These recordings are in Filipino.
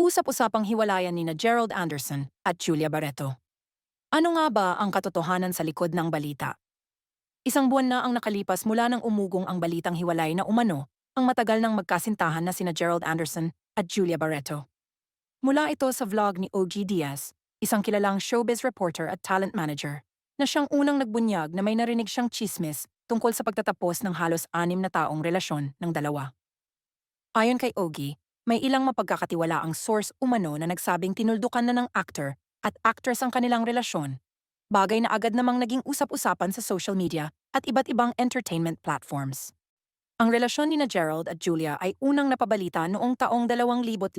Usap-usapang hiwalayan ni na Gerald Anderson at Julia Barreto. Ano nga ba ang katotohanan sa likod ng balita? Isang buwan na ang nakalipas mula nang umugong ang balitang hiwalay na umano ang matagal nang magkasintahan na sina Gerald Anderson at Julia Barreto. Mula ito sa vlog ni OG Diaz, isang kilalang showbiz reporter at talent manager, na siyang unang nagbunyag na may narinig siyang chismis tungkol sa pagtatapos ng halos anim na taong relasyon ng dalawa. Ayon kay Ogie, may ilang mapagkakatiwalaang source umano na nagsabing tinuldukan na ng actor at actress ang kanilang relasyon, bagay na agad namang naging usap-usapan sa social media at iba't ibang entertainment platforms. Ang relasyon ni na Gerald at Julia ay unang napabalita noong taong 2019,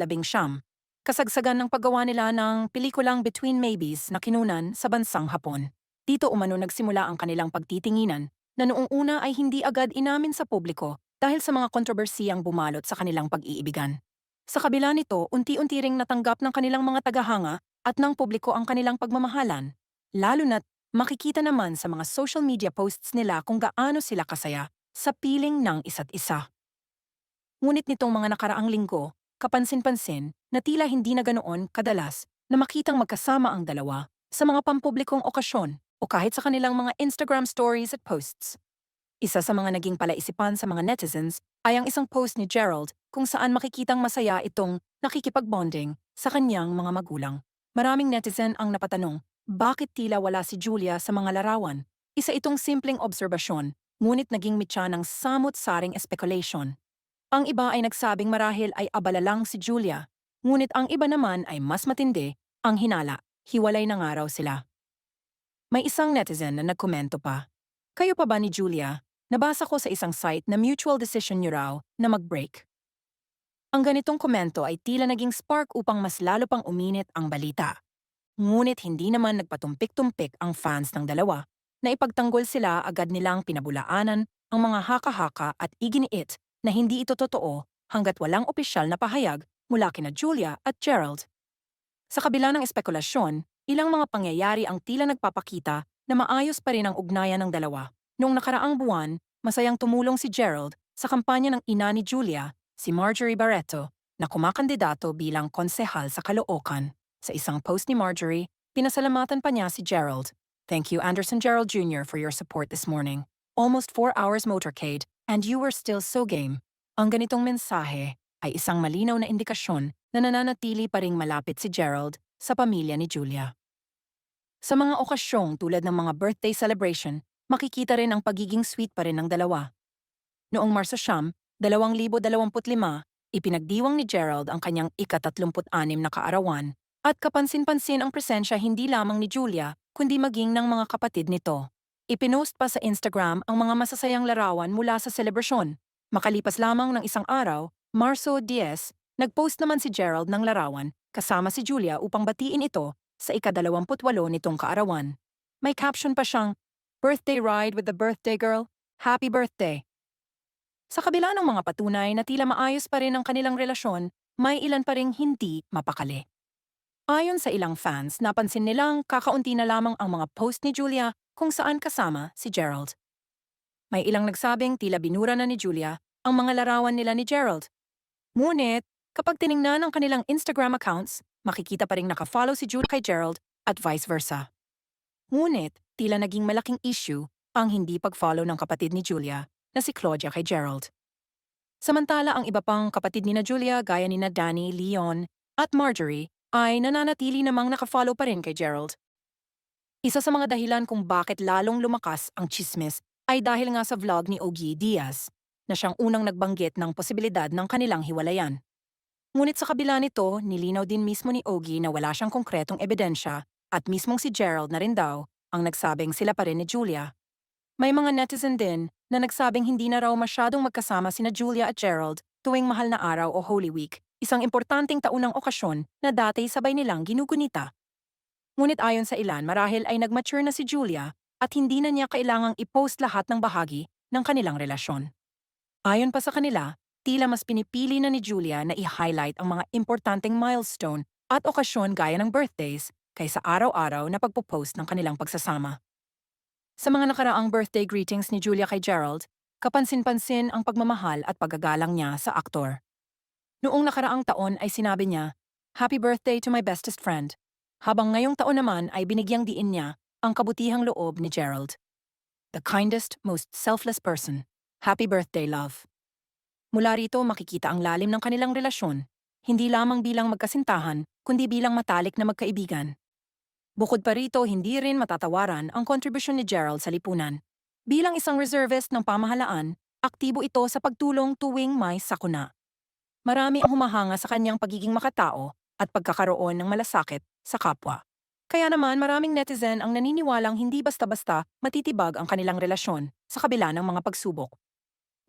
kasagsagan ng paggawa nila ng pelikulang Between Maybes na kinunan sa bansang Hapon. Dito umano nagsimula ang kanilang pagtitinginan na noong una ay hindi agad inamin sa publiko dahil sa mga kontrobersiyang bumalot sa kanilang pag-iibigan. Sa kabila nito, unti-unti ring natanggap ng kanilang mga tagahanga at ng publiko ang kanilang pagmamahalan, lalo na't makikita naman sa mga social media posts nila kung gaano sila kasaya sa piling ng isa't isa. Ngunit nitong mga nakaraang linggo, kapansin-pansin na tila hindi na ganoon kadalas na makitang magkasama ang dalawa sa mga pampublikong okasyon o kahit sa kanilang mga Instagram stories at posts. Isa sa mga naging palaisipan sa mga netizens ay ang isang post ni Gerald kung saan makikitang masaya itong nakikipag-bonding sa kanyang mga magulang. Maraming netizen ang napatanong, bakit tila wala si Julia sa mga larawan? Isa itong simpleng obserbasyon, ngunit naging mitya ng samot-saring speculation. Ang iba ay nagsabing marahil ay abala lang si Julia, ngunit ang iba naman ay mas matindi, ang hinala, hiwalay na nga raw sila. May isang netizen na nagkomento pa, Kayo pa ba ni Julia? Nabasa ko sa isang site na mutual decision niyo raw na mag-break. Ang ganitong komento ay tila naging spark upang mas lalo pang uminit ang balita. Ngunit hindi naman nagpatumpik-tumpik ang fans ng dalawa na ipagtanggol sila agad nilang pinabulaanan ang mga haka-haka at iginiit na hindi ito totoo hanggat walang opisyal na pahayag mula kina Julia at Gerald. Sa kabila ng espekulasyon, ilang mga pangyayari ang tila nagpapakita na maayos pa rin ang ugnayan ng dalawa. Noong nakaraang buwan, masayang tumulong si Gerald sa kampanya ng ina ni Julia si Marjorie Barreto na kumakandidato bilang konsehal sa Caloocan. Sa isang post ni Marjorie, pinasalamatan pa niya si Gerald. Thank you Anderson Gerald Jr. for your support this morning. Almost four hours motorcade and you were still so game. Ang ganitong mensahe ay isang malinaw na indikasyon na nananatili pa ring malapit si Gerald sa pamilya ni Julia. Sa mga okasyong tulad ng mga birthday celebration, makikita rin ang pagiging sweet pa rin ng dalawa. Noong Marso Siyam, 2025, ipinagdiwang ni Gerald ang kanyang ika-36 na kaarawan at kapansin-pansin ang presensya hindi lamang ni Julia kundi maging ng mga kapatid nito. Ipinost pa sa Instagram ang mga masasayang larawan mula sa selebrasyon. Makalipas lamang ng isang araw, Marso 10, nagpost naman si Gerald ng larawan kasama si Julia upang batiin ito sa ika-28 nitong kaarawan. May caption pa siyang, Birthday ride with the birthday girl, happy birthday. Sa kabila ng mga patunay na tila maayos pa rin ang kanilang relasyon, may ilan pa ring hindi mapakali. Ayon sa ilang fans, napansin nilang kakaunti na lamang ang mga post ni Julia kung saan kasama si Gerald. May ilang nagsabing tila binura na ni Julia ang mga larawan nila ni Gerald. Ngunit, kapag tiningnan ang kanilang Instagram accounts, makikita pa rin nakafollow si Julia kay Gerald at vice versa. Ngunit, tila naging malaking issue ang hindi pag-follow ng kapatid ni Julia na si Claudia kay Gerald. Samantala ang iba pang kapatid ni na Julia gaya ni na Danny, Leon at Marjorie ay nananatili namang nakafollow pa rin kay Gerald. Isa sa mga dahilan kung bakit lalong lumakas ang chismis ay dahil nga sa vlog ni Ogie Diaz na siyang unang nagbanggit ng posibilidad ng kanilang hiwalayan. Ngunit sa kabila nito, nilinaw din mismo ni Ogie na wala siyang konkretong ebidensya at mismong si Gerald na rin daw ang nagsabing sila pa rin ni Julia. May mga netizen din na nagsabing hindi na raw masyadong magkasama sina Julia at Gerald tuwing mahal na araw o Holy Week, isang importanteng taunang okasyon na dati sabay nilang ginugunita. Ngunit ayon sa ilan marahil ay nagmature na si Julia at hindi na niya kailangang i-post lahat ng bahagi ng kanilang relasyon. Ayon pa sa kanila, tila mas pinipili na ni Julia na i-highlight ang mga importanteng milestone at okasyon gaya ng birthdays kaysa araw-araw na pagpo-post ng kanilang pagsasama. Sa mga nakaraang birthday greetings ni Julia kay Gerald, kapansin-pansin ang pagmamahal at paggagalang niya sa aktor. Noong nakaraang taon ay sinabi niya, Happy birthday to my bestest friend. Habang ngayong taon naman ay binigyang diin niya ang kabutihang loob ni Gerald. The kindest, most selfless person. Happy birthday, love. Mula rito makikita ang lalim ng kanilang relasyon, hindi lamang bilang magkasintahan, kundi bilang matalik na magkaibigan. Bukod pa rito, hindi rin matatawaran ang kontribusyon ni Gerald sa lipunan. Bilang isang reservist ng pamahalaan, aktibo ito sa pagtulong tuwing may sakuna. Marami ang humahanga sa kanyang pagiging makatao at pagkakaroon ng malasakit sa kapwa. Kaya naman maraming netizen ang naniniwalang hindi basta-basta matitibag ang kanilang relasyon sa kabila ng mga pagsubok.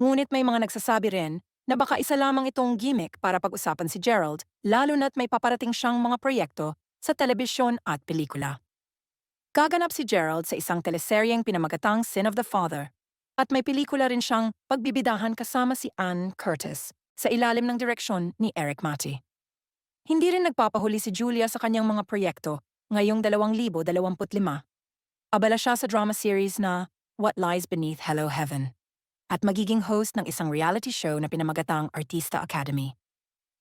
Ngunit may mga nagsasabi rin na baka isa lamang itong gimmick para pag-usapan si Gerald, lalo na't may paparating siyang mga proyekto sa telebisyon at pelikula. Gaganap si Gerald sa isang teleseryeng pinamagatang Sin of the Father, at may pelikula rin siyang pagbibidahan kasama si Ann Curtis sa ilalim ng direksyon ni Eric Mati. Hindi rin nagpapahuli si Julia sa kanyang mga proyekto ngayong 2025. Abala siya sa drama series na What Lies Beneath Hello Heaven at magiging host ng isang reality show na pinamagatang Artista Academy.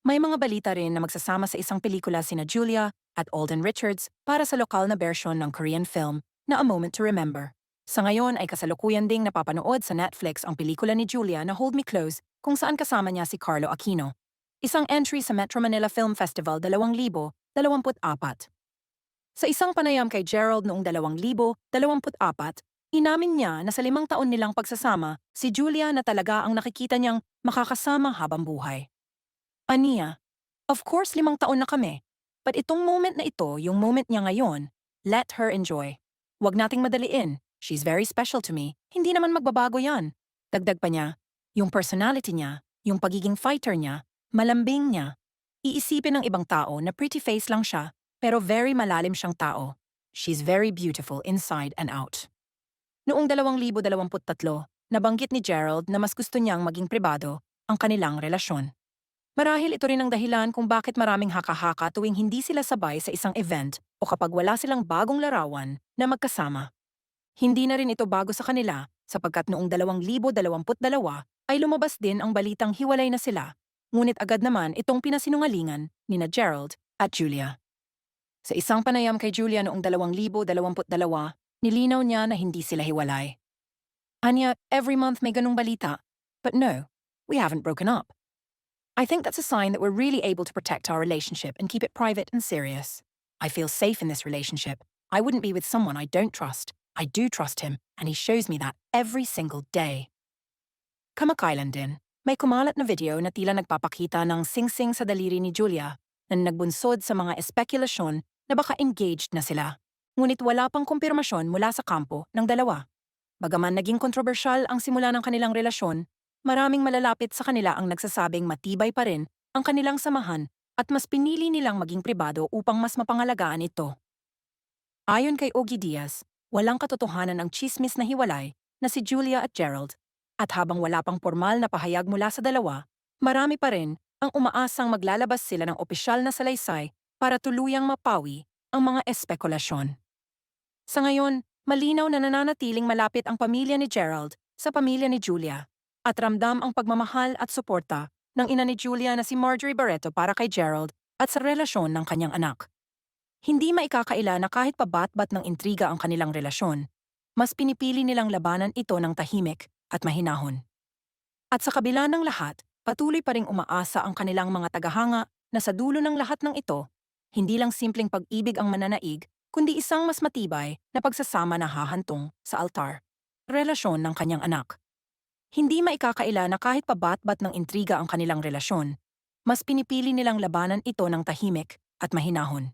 May mga balita rin na magsasama sa isang pelikula sina Julia at Alden Richards para sa lokal na version ng Korean film na A Moment to Remember. Sa ngayon ay kasalukuyan ding napapanood sa Netflix ang pelikula ni Julia na Hold Me Close kung saan kasama niya si Carlo Aquino. Isang entry sa Metro Manila Film Festival 2024. Sa isang panayam kay Gerald noong 2024, inamin niya na sa limang taon nilang pagsasama, si Julia na talaga ang nakikita niyang makakasama habang buhay. Aniya, of course limang taon na kami, but itong moment na ito, yung moment niya ngayon, let her enjoy. Huwag nating madaliin, she's very special to me, hindi naman magbabago yan. Dagdag pa niya, yung personality niya, yung pagiging fighter niya, malambing niya. Iisipin ng ibang tao na pretty face lang siya, pero very malalim siyang tao. She's very beautiful inside and out. Noong 2023, nabanggit ni Gerald na mas gusto niyang maging pribado ang kanilang relasyon. Marahil ito rin ang dahilan kung bakit maraming haka-haka tuwing hindi sila sabay sa isang event o kapag wala silang bagong larawan na magkasama. Hindi na rin ito bago sa kanila sapagkat noong 2022 ay lumabas din ang balitang hiwalay na sila, ngunit agad naman itong pinasinungalingan ni na Gerald at Julia. Sa isang panayam kay Julia noong 2022, nilinaw niya na hindi sila hiwalay. Anya, every month may ganung balita. But no, we haven't broken up. I think that's a sign that we're really able to protect our relationship and keep it private and serious. I feel safe in this relationship. I wouldn't be with someone I don't trust. I do trust him, and he shows me that every single day. Kamakailan din, may kumalat na video na tila nagpapakita ng sing-sing sa daliri ni Julia na nagbunsod sa mga espekulasyon na baka engaged na sila. Ngunit wala pang kumpirmasyon mula sa kampo ng dalawa. Bagaman naging kontrobersyal ang simula ng kanilang relasyon, maraming malalapit sa kanila ang nagsasabing matibay pa rin ang kanilang samahan at mas pinili nilang maging pribado upang mas mapangalagaan ito. Ayon kay Ogie Diaz, walang katotohanan ang chismis na hiwalay na si Julia at Gerald at habang wala pang formal na pahayag mula sa dalawa, marami pa rin ang umaasang maglalabas sila ng opisyal na salaysay para tuluyang mapawi ang mga espekulasyon. Sa ngayon, malinaw na nananatiling malapit ang pamilya ni Gerald sa pamilya ni Julia at ramdam ang pagmamahal at suporta ng ina ni Julia na si Marjorie Barreto para kay Gerald at sa relasyon ng kanyang anak. Hindi maikakaila na kahit pabat-bat ng intriga ang kanilang relasyon, mas pinipili nilang labanan ito ng tahimik at mahinahon. At sa kabila ng lahat, patuloy pa ring umaasa ang kanilang mga tagahanga na sa dulo ng lahat ng ito, hindi lang simpleng pag-ibig ang mananaig, kundi isang mas matibay na pagsasama na hahantong sa altar. Relasyon ng kanyang anak. Hindi maikakaila na kahit pabat-bat ng intriga ang kanilang relasyon, mas pinipili nilang labanan ito ng tahimik at mahinahon.